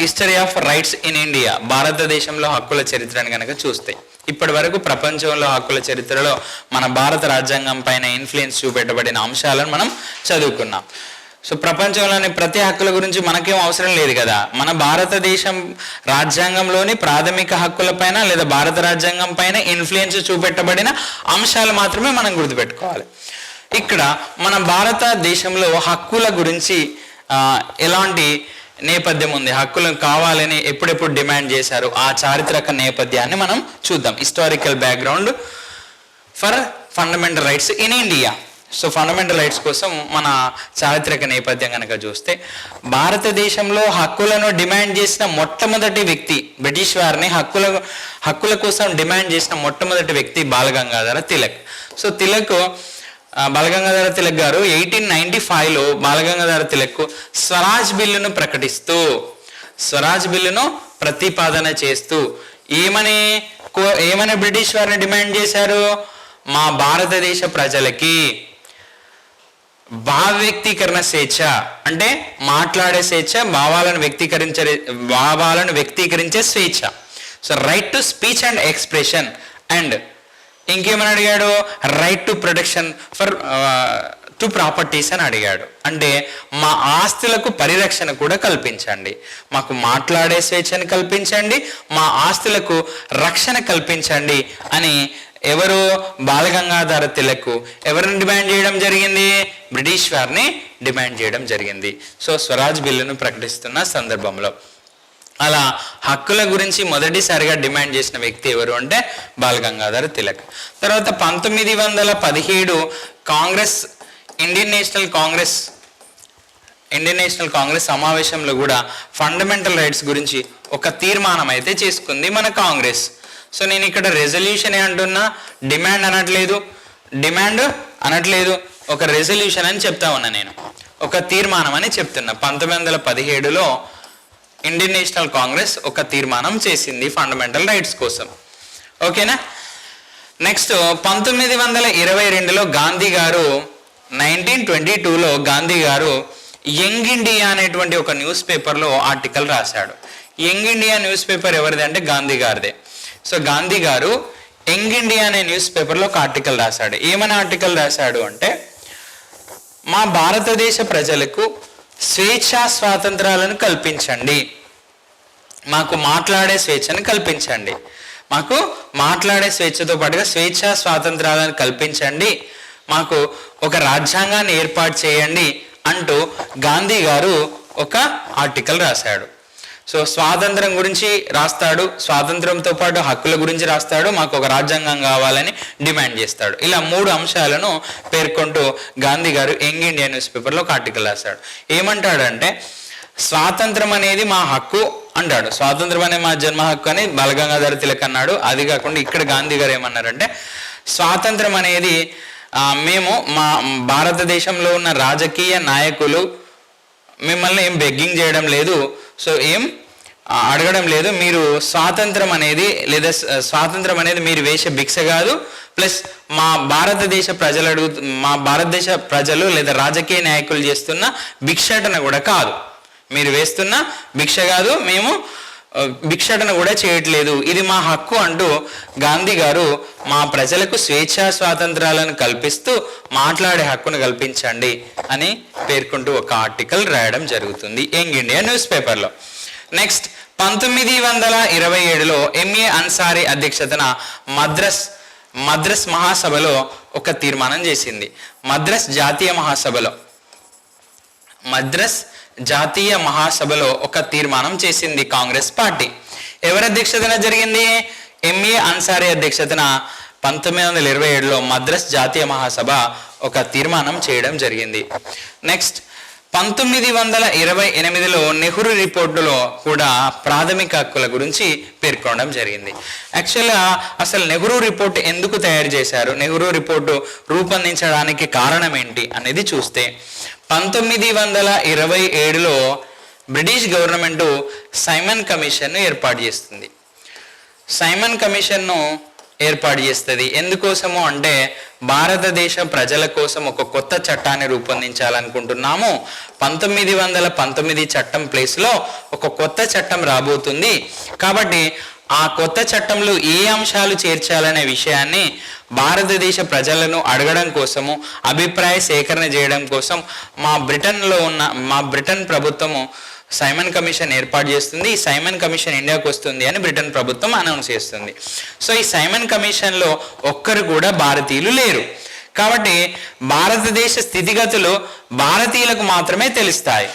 History of rights in India భారతదేశంలో హక్కుల చరిత్రను కనుక చూస్తే. ఇప్పటి వరకు ప్రపంచంలో హక్కుల చరిత్రలో మన భారత రాజ్యాంగం పైన ఇన్ఫ్లుయెన్స్ చూపెట్టబడిన అంశాలను మనం చదువుకున్నాం. సో ప్రపంచంలోని ప్రతి హక్కుల గురించి మనకేం అవసరం లేదు కదా. మన భారతదేశం రాజ్యాంగంలోని ప్రాథమిక హక్కులపైన లేదా భారత రాజ్యాంగం పైన ఇన్ఫ్లుయెన్స్ చూపెట్టబడిన అంశాలు మాత్రమే మనం గుర్తుపెట్టుకోవాలి. ఇక్కడ మన భారతదేశంలో హక్కుల గురించి ఎలాంటి నేపథ్యం ఉంది. హక్కులు కావాలని ఎప్పుడెప్పుడు డిమాండ్ చేశారు? ఆ చారిత్రక నేపథ్యాన్ని మనం చూద్దాం. Historical background for fundamental rights in India. So fundamental rights కోసం మన చారిత్రక నేపథ్యం కనుక చూస్తే భారతదేశంలో హక్కులను డిమాండ్ చేసిన మొట్టమొదటి వ్యక్తి బ్రిటిష్ వారిని హక్కుల హక్కుల కోసం డిమాండ్ చేసిన మొట్టమొదటి వ్యక్తి Balagangadhar Tilak. So Tilak Balagangadhar Tilak garu eighteen ninety ఫైవ్లో బాలగంగాధర తిలక్ స్వరాజ్ బిల్లును ప్రకటిస్తూ స్వరాజ్ బిల్లును ప్రతిపాదన చేస్తూ ఏమని కో- ఏమని బ్రిటిష్ వారిని డిమాండ్ చేశారు? మా భారతదేశ ప్రజలకి భావ వ్యక్తీకరణ స్వేచ్ఛ అంటే మాట్లాడే స్వేచ్ఛ భావాలను వ్యక్తీకరించే భావాలను వ్యక్తీకరించే స్వేచ్ఛ. So right to speech and expression and ఇంకేమని అడిగాడు? Right to protection for to properties అని అడిగాడు. అంటే మా ఆస్తులకు పరిరక్షణ కూడా కల్పించండి. మాకు మాట్లాడే స్వేచ్ఛను కల్పించండి. మా ఆస్తులకు రక్షణ కల్పించండి అని ఎవరు బాలగంగాధర తిలక్ ఎవరిని డిమాండ్ చేయడం జరిగింది? బ్రిటిష్ వారిని డిమాండ్ చేయడం జరిగింది. సో స్వరాజ్ బిల్లును ప్రకటిస్తున్న సందర్భంలో. అలా హక్కుల గురించి మొదటిసారిగా డిమాండ్ చేసిన వ్యక్తి ఎవరు అంటే బాలగంగాధర తిలక్. తర్వాత పంతొమ్మిది వందల పదిహేడు Congress Indian National Congress Indian National Congress సమావేశంలో కూడా ఫండమెంటల్ రైట్స్ గురించి ఒక తీర్మానం అయితే చేసుకుంది మన కాంగ్రెస్. సో నేను ఇక్కడ రెజల్యూషన్ అంటున్నా? డిమాండ్ అనట్లేదు. డిమాండ్ అనట్లేదు. ఒక రెజల్యూషన్ అని చెప్తా ఉన్నా నేను. ఒక తీర్మానం అని చెప్తున్నా. పంతొమ్మిది వందల పదిహేడులో ఇండియన్ నేషనల్ కాంగ్రెస్ ఒక తీర్మానం చేసింది ఫండమెంటల్ రైట్స్ కోసం. ఓకేనా? నెక్స్ట్ పంతొమ్మిది వందల ఇరవై రెండులో గాంధీ గారు నైన్టీన్ ట్వంటీ టూలో గాంధీ గారు యంగ్ ఇండియా అనేటువంటి ఒక న్యూస్ పేపర్లో ఆర్టికల్ రాశాడు. యంగ్ ఇండియా న్యూస్ పేపర్ ఎవరిది అంటే గాంధీ గారిదే. సో గాంధీ గారు యంగ్ ఇండియా అనే న్యూస్ పేపర్లో ఒక ఆర్టికల్ రాశాడు. ఏమని ఆర్టికల్ రాశాడు అంటే మా భారతదేశ ప్రజలకు స్వేచ్ఛా స్వాతంత్రాలను కల్పించండి. మాకు మాట్లాడే స్వేచ్ఛను కల్పించండి. మాకు మాట్లాడే స్వేచ్ఛతో పాటుగా స్వేచ్ఛా స్వాతంత్రాలను కల్పించండి. మాకు ఒక రాజ్యాంగాన్ని ఏర్పాటు చేయండి అంటూ గాంధీ గారు ఒక ఆర్టికల్ రాశాడు. సో స్వాతంత్రం గురించి రాస్తాడు స్వాతంత్రంతో పాటు హక్కుల గురించి రాస్తాడు మాకు ఒక రాజ్యాంగం కావాలని డిమాండ్ చేస్తాడు. ఇలా మూడు అంశాలను పేర్కొంటూ గాంధీ గారు యంగ్ ఇండియా న్యూస్ పేపర్లో ఒక ఆర్టికల్ రాస్తాడు ఏమంటాడంటే స్వాతంత్రం అనేది మా హక్కు అంటాడు. స్వాతంత్రం అనే మా జన్మ హక్కు అని బాలగంగాధర తిలక్ అన్నాడు. అది కాకుండా ఇక్కడ గాంధీ గారు ఏమన్నారంటే స్వాతంత్రం అనేది మేము మా భారతదేశంలో ఉన్న రాజకీయ నాయకులు మిమ్మల్ని ఏం బెగ్గింగ్ చేయడం లేదు. సో ఏం? అడగడం లేదు. మీరు స్వాతంత్రం అనేది లేదా స్వాతంత్రం అనేది మీరు వేసే భిక్ష కాదు. ప్లస్ మా భారతదేశ ప్రజలు అడుగు మా భారతదేశ ప్రజలు లేదా రాజకీయ నాయకులు చేస్తున్న భిక్షాటన కూడా కాదు. మీరు వేస్తున్న భిక్ష కాదు. మేము భిక్షాటన కూడా చేయట్లేదు. ఇది మా హక్కు అంటూ గాంధీ గారు మా ప్రజలకు స్వేచ్ఛా స్వాతంత్రాలను కల్పిస్తూ మాట్లాడే హక్కును కల్పించండి అని పేర్కొంటూ ఒక ఆర్టికల్ రాయడం జరుగుతుంది యంగ్ ఇండియా న్యూస్ పేపర్లో. నెక్స్ట్ పంతొమ్మిది వందల ఇరవై ఏడులో ఎంఏ అన్సారీ అధ్యక్షతన మద్రస్ మద్రస్ మహాసభలో ఒక తీర్మానం చేసింది. మద్రస్ జాతీయ మహాసభలో. మద్రస్ జాతీయ మహాసభలో ఒక తీర్మానం చేసింది కాంగ్రెస్ పార్టీ. ఎవరి అధ్యక్షతన జరిగింది? ఎంఏ అన్సారీ అధ్యక్షతన పంతొమ్మిది వందల ఇరవై ఏడులో మద్రాస్ జాతీయ మహాసభ ఒక తీర్మానం చేయడం జరిగింది. నెక్స్ట్ పంతొమ్మిది వందల ఇరవై ఎనిమిదిలో నెహ్రూ రిపోర్టులో కూడా ప్రాథమిక హక్కుల గురించి పేర్కొనడం జరిగింది. యాక్చువల్గా అసలు నెహ్రూ రిపోర్ట్ ఎందుకు తయారు చేశారు? నెహ్రూ రిపోర్టు రూపొందించడానికి కారణం ఏంటి అనేది చూస్తే పంతొమ్మిది వందల ఇరవై ఏడులో బ్రిటిష్ గవర్నమెంట్ సైమన్ కమిషన్ను ఏర్పాటు చేస్తుంది. సైమన్ కమిషన్ను ఏర్పాటు చేస్తుంది. ఎందుకోసము అంటే భారతదేశ ప్రజల కోసం ఒక కొత్త చట్టాన్ని రూపొందించాలనుకుంటున్నాము. పంతొమ్మిది వందల పంతొమ్మిది చట్టం ప్లేస్లో ఒక కొత్త చట్టం రాబోతుంది. కాబట్టి ఆ కొత్త చట్టంలో ఏ అంశాలు చేర్చాలనే విషయాన్ని భారతదేశ ప్రజలను అడగడం కోసము అభిప్రాయ సేకరణ చేయడం కోసం మా బ్రిటన్లో ఉన్న మా బ్రిటన్ ప్రభుత్వము సైమన్ కమిషన్ ఏర్పాటు చేస్తుంది. ఈ సైమన్ కమిషన్ ఇండియాకు వస్తుంది అని బ్రిటన్ ప్రభుత్వం అనౌన్స్ చేస్తుంది. సో ఈ సైమన్ కమిషన్లో ఒక్కరు కూడా భారతీయులు లేరు. కాబట్టి భారతదేశ స్థితిగతులు భారతీయులకు మాత్రమే తెలుస్తాయి.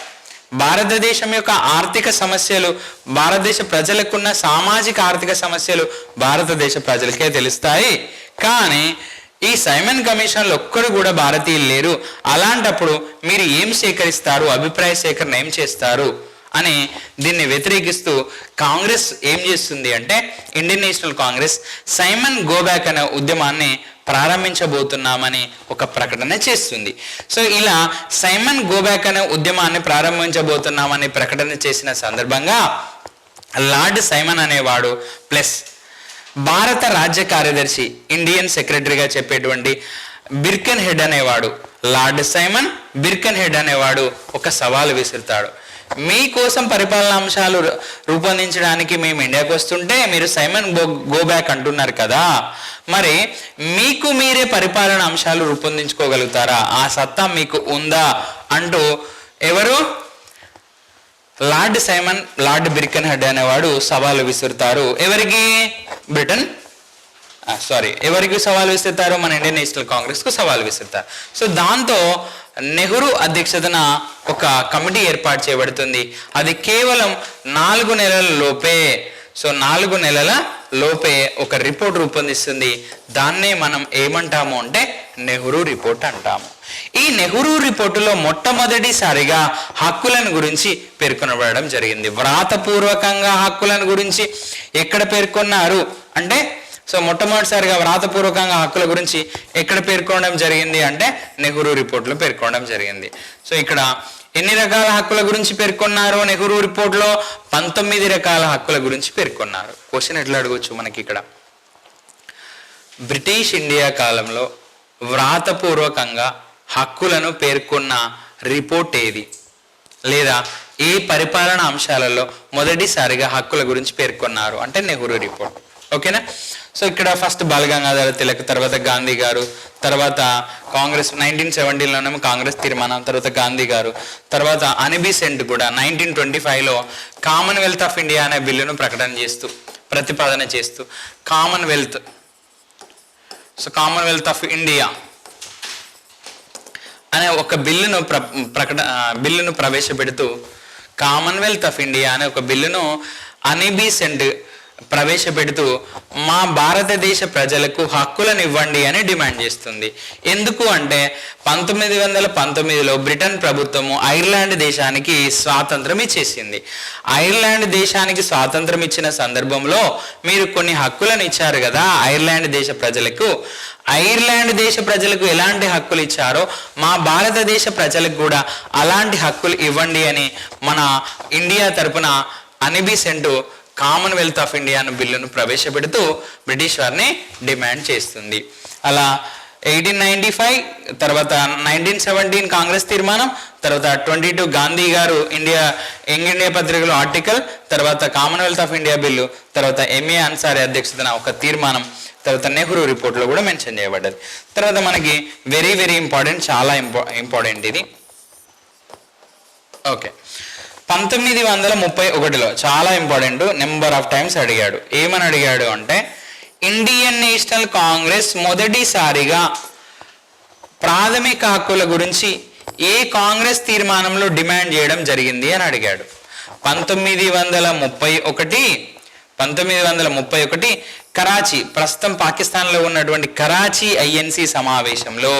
భారతదేశం యొక్క ఆర్థిక సమస్యలు భారతదేశ ప్రజలకున్న సామాజిక ఆర్థిక సమస్యలు భారతదేశ ప్రజలకే తెలుస్తాయి. కానీ ఈ సైమన్ కమిషన్లో ఒక్కరు కూడా భారతీయులు లేరు. అలాంటప్పుడు మీరు ఏం సేకరిస్తారు? అభిప్రాయ సేకరణ ఏం చేస్తారు? అని దీన్ని వ్యతిరేకిస్తూ కాంగ్రెస్ ఏం చేస్తుంది అంటే Indian National Congress Simon go back అనే ఉద్యమాన్ని ప్రారంభించబోతున్నామని ఒక ప్రకటన చేస్తుంది. సో ఇలా సైమన్ గోబ్యాక్ అనే ఉద్యమాన్ని ప్రారంభించబోతున్నామని ప్రకటన చేసిన సందర్భంగా లార్డ్ సైమన్ అనేవాడు ప్లస్ భారత రాజ్య కార్యదర్శి ఇండియన్ సెక్రటరీగా చెప్పేటువంటి బిర్కెన్ హెడ్ అనేవాడు లార్డ్ సైమన్ బిర్కెన్ హెడ్ అనేవాడు ఒక సవాలు విసురుతాడు. మీకోసం పరిపాలన అంశాలు రూపొందించడానికి మేము ఇండియాకి వస్తుంటే మీరు సైమన్ గో గో బ్యాక్ అంటున్నారు కదా. మరి మీకు మీరే పరిపాలన అంశాలు రూపొందించుకోగలుగుతారా? ఆ సత్తా మీకు ఉందా అంటూ ఎవరు? Lord Simon Lord Birkenhead అనేవాడు సవాలు విసురుతారు. ఎవరికి? బ్రిటన్? సారీ. ఎవరికి సవాల్ విసురుతారు? మన ఇండియన్ నేషనల్ కాంగ్రెస్కు సవాల్ విసురుతారు. సో దాంతో నెహ్రూ అధ్యక్షతన ఒక కమిటీ ఏర్పాటు చేయబడుతుంది. అది కేవలం నాలుగు నెలల లోపే సో నాలుగు నెలల లోపే ఒక రిపోర్ట్ రూపొందిస్తుంది. దాన్నే మనం ఏమంటాము అంటే నెహ్రూ రిపోర్ట్ అంటాము. ఈ నెహ్రూ రిపోర్టులో మొట్టమొదటిసారిగా హక్కులను గురించి పేర్కొనబడడం జరిగింది. వ్రాతపూర్వకంగా హక్కులను గురించి ఎక్కడ పేర్కొన్నారు అంటే సో మొట్టమొదటిసారిగా వ్రాతపూర్వకంగా హక్కుల గురించి ఎక్కడ పేర్కొనడం జరిగింది అంటే నెహ్రూ రిపోర్ట్లో పేర్కొనడం జరిగింది. సో ఇక్కడ ఎన్ని రకాల హక్కుల గురించి పేర్కొన్నారు? నెహ్రూ రిపోర్ట్లో పంతొమ్మిది రకాల హక్కుల గురించి పేర్కొన్నారు. క్వశ్చన్ ఎట్లా అడగవచ్చు మనకి ఇక్కడ? బ్రిటిష్ ఇండియా కాలంలో వ్రాతపూర్వకంగా హక్కులను పేర్కొన్న రిపోర్ట్ ఏది? లేదా ఏ పరిపాలన అంశాలలో మొదటిసారిగా హక్కుల గురించి పేర్కొన్నారు? అంటే నెహ్రూ రిపోర్ట్. ఓకేనా? సో ఇక్కడ ఫస్ట్ బాలగంగాధర తిలక్ తర్వాత గాంధీ గారు తర్వాత కాంగ్రెస్ నైన్టీన్ సెవెంటీన్లోనేమో కాంగ్రెస్ తీర్మానం తర్వాత గాంధీ గారు తర్వాత అనిబిసెంట్ కూడా నైన్టీన్ ట్వంటీ ఫైవ్లో కామన్వెల్త్ ఆఫ్ ఇండియా అనే బిల్లును ప్రకటన చేస్తూ ప్రతిపాదన చేస్తూ Commonwealth so Commonwealth of India అనే ఒక బిల్లును ప్ర ప్రకట బిల్లును ప్రవేశపెడుతూ కామన్వెల్త్ ఆఫ్ ఇండియా అనే ఒక బిల్లును అనిబిసెంట్ ప్రవేశపెడుతూ మా భారతదేశ ప్రజలకు హక్కులను ఇవ్వండి అని డిమాండ్ చేస్తుంది. ఎందుకు అంటే పంతొమ్మిది వందల పంతొమ్మిదిలో బ్రిటన్ ప్రభుత్వము ఐర్లాండ్ దేశానికి స్వాతంత్రం ఇచ్చేసింది. ఐర్లాండ్ దేశానికి స్వాతంత్రం ఇచ్చిన సందర్భంలో మీరు కొన్ని హక్కులను ఇచ్చారు కదా ఐర్లాండ్ దేశ ప్రజలకు. ఐర్లాండ్ దేశ ప్రజలకు ఎలాంటి హక్కులు ఇచ్చారో మా భారతదేశ ప్రజలకు కూడా అలాంటి హక్కులు ఇవ్వండి అని మన ఇండియా తరపున అనిబిసెంట్ కామన్వెల్త్ ఆఫ్ ఇండియా అనే బిల్లును ప్రవేశపెడుతూ బ్రిటిష్ వారిని డిమాండ్ చేస్తుంది. అలా ఎయిటీన్ నైన్టీ ఫైవ్ తర్వాత నైన్టీన్ సెవెంటీన్ కాంగ్రెస్ తీర్మానం తర్వాత twenty two Gandhi garu India Young India పత్రికలో ఆర్టికల్ తర్వాత కామన్వెల్త్ ఆఫ్ ఇండియా బిల్లు తర్వాత ఎంఏ అన్సారీ అధ్యక్షతన ఒక తీర్మానం తర్వాత నెహ్రూ రిపోర్ట్లో కూడా మెన్షన్ చేయబడ్డది. తర్వాత మనకి వెరీ వెరీ ఇంపార్టెంట్ చాలా ఇంపార్టెంట్ ఇది. ఓకే పంతొమ్మిది వందల ముప్పై ఒకటిలో చాలా ఇంపార్టెంట్ నెంబర్ ఆఫ్ టైమ్స్ అడిగాడు. ఏమని అడిగాడు అంటే ఇండియన్ నేషనల్ కాంగ్రెస్ మొదటిసారిగా ప్రాథమిక హక్కుల గురించి ఏ కాంగ్రెస్ తీర్మానంలో డిమాండ్ చేయడం జరిగింది అని అడిగాడు. పంతొమ్మిది వందల ముప్పై ఒకటి పంతొమ్మిది వందల ముప్పై ఒకటి కరాచీ ప్రస్తుతం పాకిస్తాన్లో ఉన్నటువంటి కరాచీ ఐఎన్సి సమావేశంలో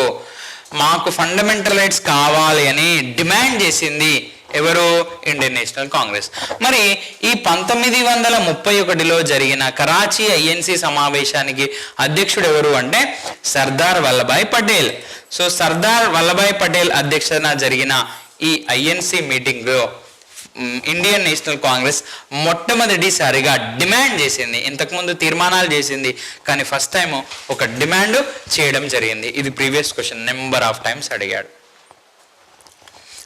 మాకు ఫండమెంటల్ రైట్స్ కావాలి అని డిమాండ్ చేసింది ఎవరు ఇండియన్ నేషనల్ కాంగ్రెస్. మరి ఈ పంతొమ్మిది వందల ముప్పై ఒకటిలో జరిగిన కరాచీ ఐఎన్సి సమావేశానికి అధ్యక్షుడు ఎవరు అంటే సర్దార్ వల్లభాయ్ పటేల్. సో సర్దార్ వల్లభాయ్ పటేల్ అధ్యక్షతన జరిగిన ఈ ఐఎన్సి మీటింగ్లో ఇండియన్ నేషనల్ కాంగ్రెస్ మొట్టమొదటిసారిగా డిమాండ్ చేసింది. ఇంతకుముందు తీర్మానాలు చేసింది. కానీ ఫస్ట్ టైం ఒక డిమాండ్ చేయడం జరిగింది. ఇది previous question number of times అడిగాడు.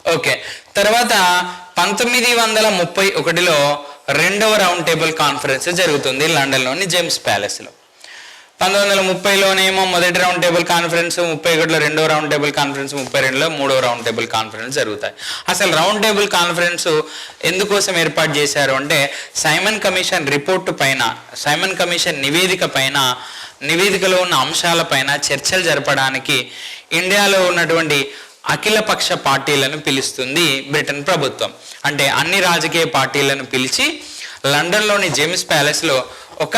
ఓకే. తర్వాత పంతొమ్మిది వందల ముప్పై ఒకటిలో రెండవ రౌండ్ టేబుల్ కాన్ఫరెన్స్ జరుగుతుంది లండన్లోని జేమ్స్ ప్యాలెస్లో. పంతొమ్మిది వందల ముప్పైలోనేమో మొదటి రౌండ్ టేబుల్ కాన్ఫరెన్స్ ముప్పై ఒకటిలో రెండో రౌండ్ టేబుల్ కాన్ఫరెన్స్ ముప్పై రెండులో మూడో రౌండ్ టేబుల్ కాన్ఫరెన్స్ జరుగుతాయి. అసలు రౌండ్ టేబుల్ కాన్ఫరెన్స్ ఎందుకోసం ఏర్పాటు చేశారు అంటే సైమన్ కమిషన్ రిపోర్టు పైన సైమన్ కమిషన్ నివేదిక పైన నివేదికలో ఉన్న అంశాలపైన చర్చలు జరపడానికి ఇండియాలో ఉన్నటువంటి అఖిలపక్ష పార్టీలను పిలుస్తుంది బ్రిటన్ ప్రభుత్వం. అంటే అన్ని రాజకీయ పార్టీలను పిలిచి లండన్లోని జేమ్స్ ప్యాలెస్లో ఒక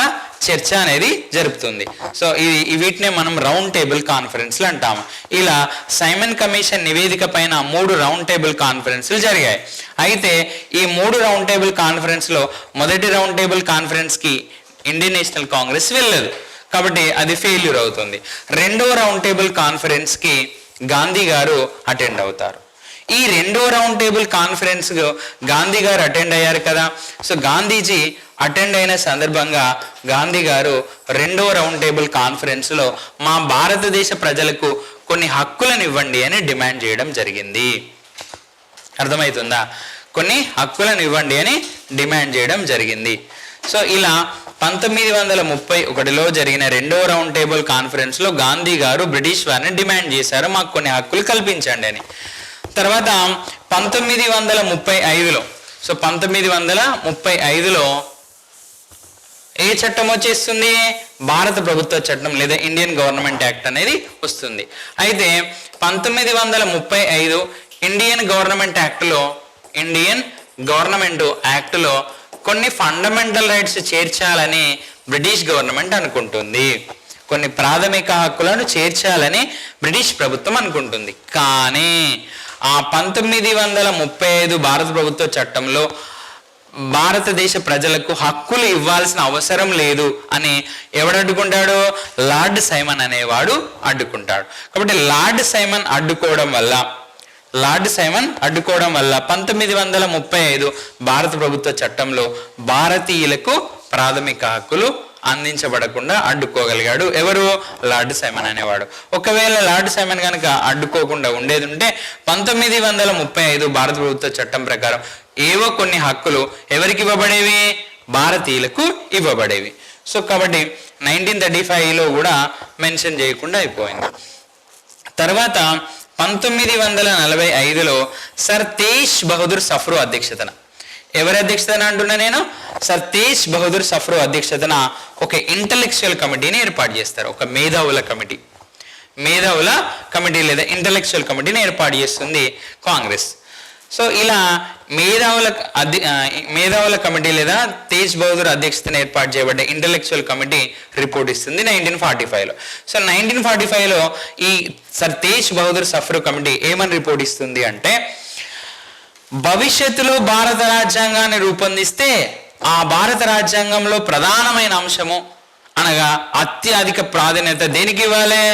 చర్చ అనేది జరుపుతుంది. సో ఇది వీటినే మనం రౌండ్ టేబుల్ కాన్ఫరెన్స్లు అంటాము. ఇలా సైమన్ కమిషన్ నివేదిక పైన మూడు రౌండ్ టేబుల్ కాన్ఫరెన్స్లు జరిగాయి. అయితే ఈ మూడు రౌండ్ టేబుల్ కాన్ఫరెన్స్లో మొదటి రౌండ్ టేబుల్ కాన్ఫరెన్స్కి ఇండియన్ నేషనల్ కాంగ్రెస్ వెళ్ళదు. కాబట్టి అది ఫెయిల్యూర్ అవుతుంది. రెండో రౌండ్ టేబుల్ కాన్ఫరెన్స్కి గాంధీ గారు అటెండ్ అవుతారు. ఈ రెండో రౌండ్ టేబుల్ కాన్ఫరెన్స్ గాంధీ గారు అటెండ్ అయ్యారు కదా. సో గాంధీజీ అటెండ్ అయిన సందర్భంగా గాంధీ గారు రెండో రౌండ్ టేబుల్ కాన్ఫరెన్స్లో మా భారతదేశ ప్రజలకు కొన్ని హక్కులను ఇవ్వండి అని డిమాండ్ చేయడం జరిగింది. అర్థమవుతుందా? కొన్ని హక్కులను ఇవ్వండి అని డిమాండ్ చేయడం జరిగింది. సో ఇలా పంతొమ్మిది వందల ముప్పై ఒకటిలో జరిగిన రెండో రౌండ్ టేబుల్ కాన్ఫరెన్స్లో గాంధీ గారు బ్రిటిష్ వారిని డిమాండ్ చేశారు. మాకు కొన్ని హక్కులు కల్పించండి అని. తర్వాత పంతొమ్మిది వందల ముప్పై ఐదులో సో పంతొమ్మిది వందల ముప్పై ఐదులో ఏ చట్టం వచ్చేస్తుంది? భారత ప్రభుత్వ చట్టం లేదా ఇండియన్ గవర్నమెంట్ యాక్ట్ అనేది వస్తుంది. అయితే పంతొమ్మిది వందల ముప్పై ఐదు ఇండియన్ గవర్నమెంట్ యాక్ట్లో ఇండియన్ గవర్నమెంట్ యాక్ట్లో కొన్ని ఫండమెంటల్ రైట్స్ చేర్చాలని బ్రిటిష్ గవర్నమెంట్ అనుకుంటుంది. కొన్ని ప్రాథమిక హక్కులను చేర్చాలని బ్రిటిష్ ప్రభుత్వం అనుకుంటుంది. కానీ ఆ పంతొమ్మిది వందల ముప్పై ఐదు భారత ప్రభుత్వ చట్టంలో భారతదేశ ప్రజలకు హక్కులు ఇవ్వాల్సిన అవసరం లేదు అని ఎవడు అడ్డుకుంటాడు లార్డ్ సైమన్ అనేవాడు అడ్డుకుంటాడు. కాబట్టి లార్డ్ సైమన్ అడ్డుకోవడం వల్ల లార్డ్ సైమన్ అడ్డుకోవడం వల్ల పంతొమ్మిది వందల ముప్పై ఐదు భారత ప్రభుత్వ చట్టంలో భారతీయులకు ప్రాథమిక హక్కులు అందించబడకుండా అడ్డుకోగలిగాడు. ఎవరు? లార్డ్ సైమన్ అనేవాడు. ఒకవేళ లార్డ్ సైమన్ కనుక అడ్డుకోకుండా ఉండేది ఉంటే పంతొమ్మిది వందల ముప్పై ఐదు భారత ప్రభుత్వ చట్టం ప్రకారం ఏవో కొన్ని హక్కులు ఎవరికి ఇవ్వబడేవి? భారతీయులకు ఇవ్వబడేవి. సో కాబట్టి నైన్టీన్ థర్టీ ఫైవ్లో కూడా మెన్షన్ చేయకుండా అయిపోయింది. తర్వాత పంతొమ్మిది వందల నలభై ఐదులో సర్ తేజ్ బహదూర్ సఫ్రు అధ్యక్షతన. ఎవరి అధ్యక్షతన అంటున్నా నేను? సర్ తేజ్ బహదూర్ సఫ్రు అధ్యక్షతన ఒక ఇంటలెక్చువల్ కమిటీని ఏర్పాటు చేస్తారు. ఒక మేధావుల కమిటీ మేధావుల కమిటీ లేదా ఇంటలెక్చువల్ కమిటీని ఏర్పాటు చేస్తుంది కాంగ్రెస్. సో ఇలా మేధావుల అధి మేధావుల కమిటీ లేదా తేజ్ బహదూర్ అధ్యక్షతన ఏర్పాటు చేయబడ్డ ఇంటలెక్చువల్ కమిటీ రిపోర్ట్ ఇస్తుంది నైన్టీన్ ఫార్టీ ఫైవ్లో. సో నైన్టీన్ ఫార్టీ ఫైవ్లో ఈ సర్ తేజ్ బహదూర్ సఫర్ కమిటీ ఏమని రిపోర్ట్ ఇస్తుంది అంటే భవిష్యత్తులో భారత రాజ్యాంగాన్ని రూపొందిస్తే ఆ భారత రాజ్యాంగంలో ప్రధానమైన అంశము అనగా అత్యధిక ప్రాధాన్యత దేనికి ఇవ్వాలి?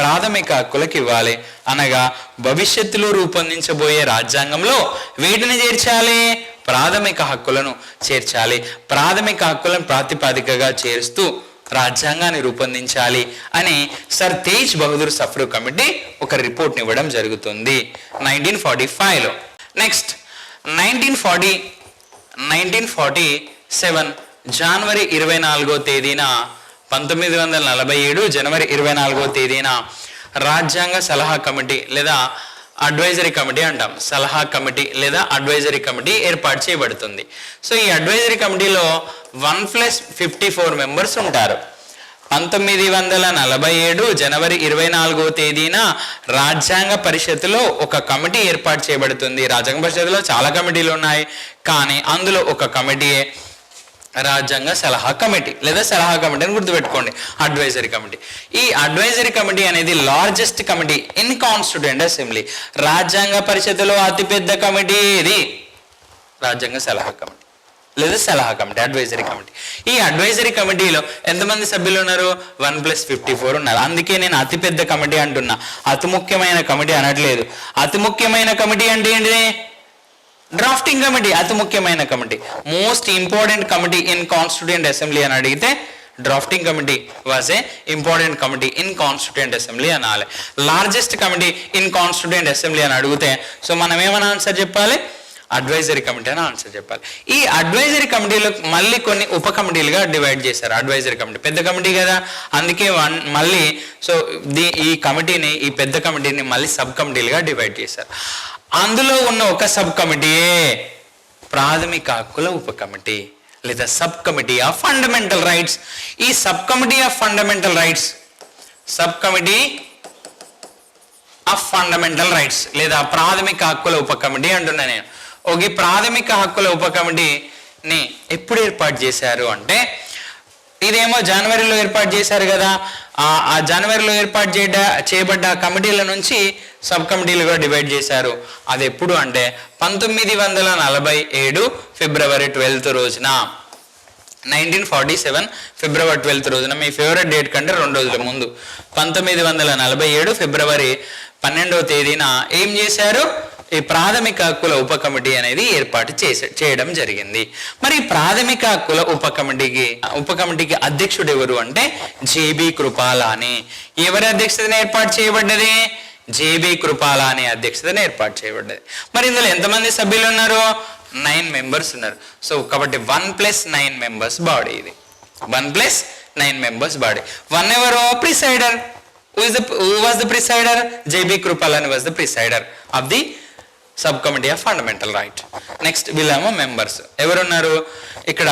ప్రాథమిక హక్కులకు ఇవ్వాలి అనగా భవిష్యత్తులో రూపొందించబోయే రాజ్యాంగంలో వీటిని చేర్చాలి. ప్రాథమిక హక్కులను చేర్చాలి. ప్రాథమిక హక్కులను ప్రాతిపాదికగా చేరుస్తూ రాజ్యాంగాన్ని రూపొందించాలి అని సర్ తేజ్ బహదూర్ సఫరు కమిటీ ఒక రిపోర్ట్ని ఇవ్వడం జరుగుతుంది. నైన్టీన్ ఫార్టీ ఫైవ్లో. Next nineteen forty nineteen forty seven జనవరి ఇరవై నాలుగో తేదీన పంతొమ్మిది వందల నలభై ఏడు జనవరి ఇరవై నాలుగో తేదీన రాజ్యాంగ సలహా కమిటీ లేదా అడ్వైజరీ కమిటీ అంటాం. సలహా కమిటీ లేదా అడ్వైజరీ కమిటీ ఏర్పాటు చేయబడుతుంది. సో ఈ అడ్వైజరీ కమిటీలో one plus fifty four members ఉంటారు. పంతొమ్మిది వందల నలభై ఏడు జనవరి ఇరవై నాలుగో తేదీన రాజ్యాంగ పరిషత్తులో ఒక కమిటీ ఏర్పాటు చేయబడుతుంది. రాజ్యాంగ పరిషత్తులో చాలా కమిటీలు ఉన్నాయి. కానీ అందులో ఒక కమిటీయే రాజ్యాంగ సలహా కమిటీ లేదా సలహా కమిటీ అని గుర్తుపెట్టుకోండి అడ్వైజరీ కమిటీ. ఈ అడ్వైజరీ కమిటీ అనేది largest committee in constituent assembly రాజ్యాంగ పరిషత్తులో అతిపెద్ద కమిటీ ఇది రాజ్యాంగ సలహా కమిటీ లేదా సలహా కమిటీ అడ్వైజరీ కమిటీ. ఈ అడ్వైజరీ కమిటీలో ఎంతమంది సభ్యులు ఉన్నారు? వన్ ప్లస్ ఫిఫ్టీ ఫోర్ ఉన్నారు. అందుకే నేను అతిపెద్ద కమిటీ అంటున్నా. అతి ముఖ్యమైన కమిటీ అనట్లేదు. అతి ముఖ్యమైన కమిటీ అంటే ఏంటిది? డ్రాఫ్టింగ్ కమిటీ అతి ముఖ్యమైన committee most important committee in constituent assembly అని అడిగితే drafting committee was a important committee in constituent assembly అనాలి. Largest committee in constituent assembly అని అడిగితే సో మనం ఏమైనా ఆన్సర్ చెప్పాలి? అడ్వైజరీ కమిటీ అని ఆన్సర్ చెప్పాలి. ఈ అడ్వైజరీ కమిటీలో మళ్ళీ కొన్ని ఉప కమిటీలుగా డివైడ్ చేశారు. అడ్వైజరీ కమిటీ పెద్ద కమిటీ కదా. అందుకే వన్ మళ్ళీ సో దీ ఈ కమిటీని ఈ పెద్ద కమిటీని మళ్ళీ సబ్ కమిటీలుగా డివైడ్ చేశారు. అందులో ఉన్న ఒక సబ్ కమిటీయే ప్రాథమిక హక్కుల ఉప కమిటీ లేదా sub committee of fundamental rights. ఈ sub committee of fundamental rights sub committee of fundamental rights లేదా ప్రాథమిక హక్కుల ఉప కమిటీ అంటున్నా నేను. ఒక ప్రాథమిక హక్కుల ఉప కమిటీని ఎప్పుడు ఏర్పాటు చేశారు అంటే ఇదేమో జనవరిలో ఏర్పాటు చేశారు కదా. ఆ జనవరిలో ఏర్పాటు చేయడ చేయబడ్డ కమిటీల నుంచి సబ్ కమిటీలుగా డివైడ్ చేశారు. అది ఎప్పుడు అంటే పంతొమ్మిది వందల నలభై ఏడు ఫిబ్రవరి ట్వెల్త్ రోజున. నైన్టీన్ ఫార్టీ సెవెన్ ఫిబ్రవరి ట్వెల్త్ రోజున మీ ఫేవరెట్ డేట్ కంటే రెండు రోజుల ముందు. పంతొమ్మిది వందల నలభై ఏడు ఫిబ్రవరి పన్నెండవ తేదీన ఏం చేశారు? ఈ ప్రాథమిక హక్కుల ఉప కమిటీ అనేది ఏర్పాటు చేసే చేయడం జరిగింది. మరి ప్రాథమిక హక్కుల ఉప కమిటీకి ఉప కమిటీకి అధ్యక్షుడు ఎవరు అంటే జేబి కృపాలాని. ఎవరి అధ్యక్షతను ఏర్పాటు చేయబడ్డది? జేబి కృపాలాని అధ్యక్షతను ఏర్పాటు చేయబడ్డది. మరి ఇందులో ఎంతమంది సభ్యులు ఉన్నారు? నైన్ మెంబర్స్ ఉన్నారు. సో కాబట్టి one plus nine members body ఇది. One plus nine members body. One ఎవరు? Presider. Who is the who was the presider JB Kripalani was the presider of the sub committee of fundamental right next వీళ్ళేమో members ఎవరున్నారు? ఇక్కడ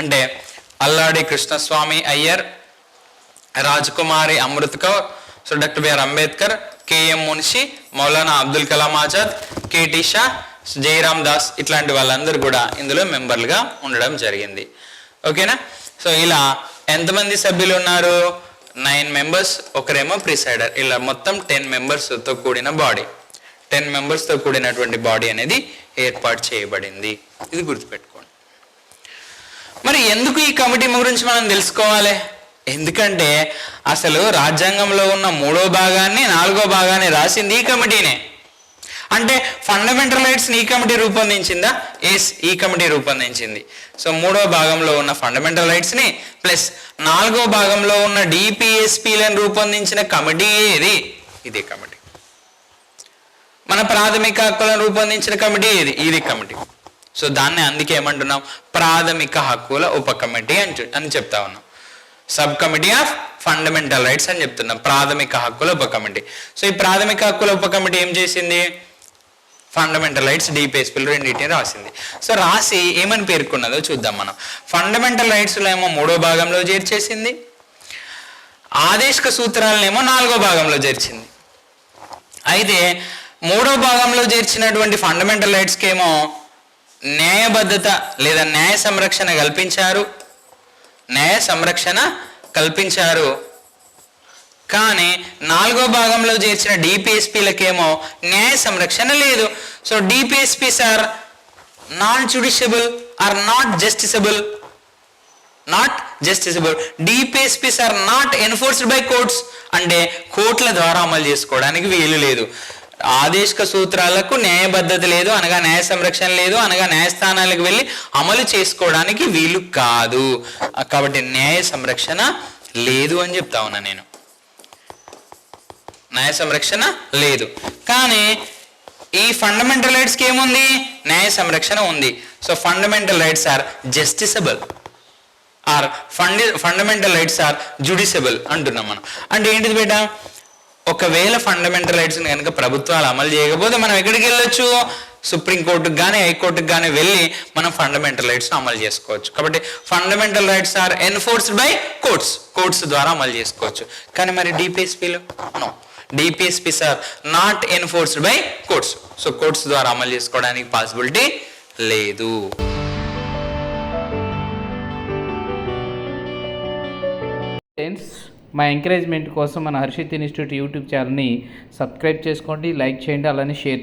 అంటే Alladi Krishnaswamy Iyer Rajkumari Amrit Kaur so doctor BR Ambedkar KM Munshi Maulana Abdul Kalam Azad KT Shah Jairam Das ఇట్లాంటి వాళ్ళందరూ కూడా ఇందులో మెంబర్లుగా ఉండడం జరిగింది. ఓకేనా? సో ఇలా ఎంతమంది సభ్యులు ఉన్నారు నైన్ మెంబర్స్ ఒకరేమో ప్రిసైడర్. ఇలా మొత్తం టెన్ మెంబర్స్తో కూడిన బాడీ. టెన్ మెంబర్స్తో కూడినటువంటి బాడీ అనేది ఏర్పాటు చేయబడింది. ఇది గుర్తుపెట్టుకోండి. మరి ఎందుకు ఈ కమిటీ గురించి మనం తెలుసుకోవాలి? ఎందుకంటే అసలు రాజ్యాంగంలో ఉన్న మూడో భాగాన్ని నాలుగో భాగాన్ని రాసింది ఈ కమిటీనే. అంటే ఫండమెంటల్ రైట్స్ని ఈ కమిటీ రూపొందించిందా? ఎస్ ఈ కమిటీ రూపొందించింది. సో మూడో భాగంలో ఉన్న ఫండమెంటల్ రైట్స్ని ప్లస్ నాలుగో భాగంలో ఉన్న డిపిఎస్పీలను రూపొందించిన కమిటీ ఏది? ఇదే కమిటీ. మన ప్రాథమిక హక్కులను రూపొందించిన కమిటీ ఇది ఇది కమిటీ. సో దాన్ని అందుకే ఏమంటున్నాం? ప్రాథమిక హక్కుల ఉప కమిటీ అని అని చెప్తా ఉన్నాం. Sub committee of fundamental rights అని చెప్తున్నాం. ప్రాథమిక హక్కుల ఉప కమిటీ. సో ఈ ప్రాథమిక హక్కుల ఉప కమిటీ ఏం చేసింది? ఫండమెంటల్ రైట్స్ డిపిఎస్పీలు రెండింటిని రాసింది. సో రాసి ఏమని పేర్కొన్నదో చూద్దాం మనం. ఫండమెంటల్ రైట్స్లో ఏమో మూడో భాగంలో చేర్చేసింది. ఆదేశక సూత్రాలనేమో నాలుగో భాగంలో చేర్చింది. అయితే మూడో భాగంలో చేర్చినటువంటి ఫండమెంటల్ రైట్స్కి ఏమో న్యాయబద్ధత లేదా న్యాయ సంరక్షణ కల్పించారు. న్యాయ సంరక్షణ కల్పించారు. కానీ నాలుగో భాగంలో చేర్చిన డిపిఎస్పీలకేమో న్యాయ సంరక్షణ లేదు. So DPSPs are non judiciable are not justiciable not justiciable DPSPs are not enforced by courts అంటే కోర్టుల ద్వారా అమలు చేసుకోవడానికి వీలు లేదు. ఆదేశక సూత్రాలకు న్యాయబద్ధత లేదు అనగా న్యాయ సంరక్షణ లేదు అనగా న్యాయస్థానాలకు వెళ్ళి అమలు చేసుకోవడానికి వీలు కాదు. కాబట్టి న్యాయ సంరక్షణ లేదు అని చెప్తా ఉన్నా నేను. న్యాయ సంరక్షణ లేదు. కానీ ఈ ఫండమెంటల్ రైట్స్కి ఏముంది? న్యాయ సంరక్షణ ఉంది. So fundamental rights are justiciable are fundi fundamental rights are judiciable అంటున్నాం మనం. అంటే ఏంటిది బేట? ఒకవేళ ఫండమెంటల్ రైట్స్ని కనుక ప్రభుత్వాలు అమలు చేయకపోతే మనం ఎక్కడికి వెళ్ళొచ్చు? సుప్రీంకోర్టుకు కానీ హైకోర్టుకు కానీ వెళ్ళి మనం ఫండమెంటల్ రైట్స్ అమలు చేసుకోవచ్చు. కాబట్టి fundamental rights are enforced by courts courts ద్వారా అమలు చేసుకోవచ్చు. కానీ మరి డిపిఎస్పీలు no DPSPs are not enforced by courts so courts ద్వారా అమలు చేసుకోవడానికి పాసిబిలిటీ లేదు. మా ఎంకరేజ్మెంట్ కోసం మన హర్షిత్ ఇన్స్టిట్యూట్ యూట్యూబ్ ఛానల్ని సబ్స్క్రైబ్ చేసుకోండి లైక్ చేయండి అలానే షేర్ చేయండి.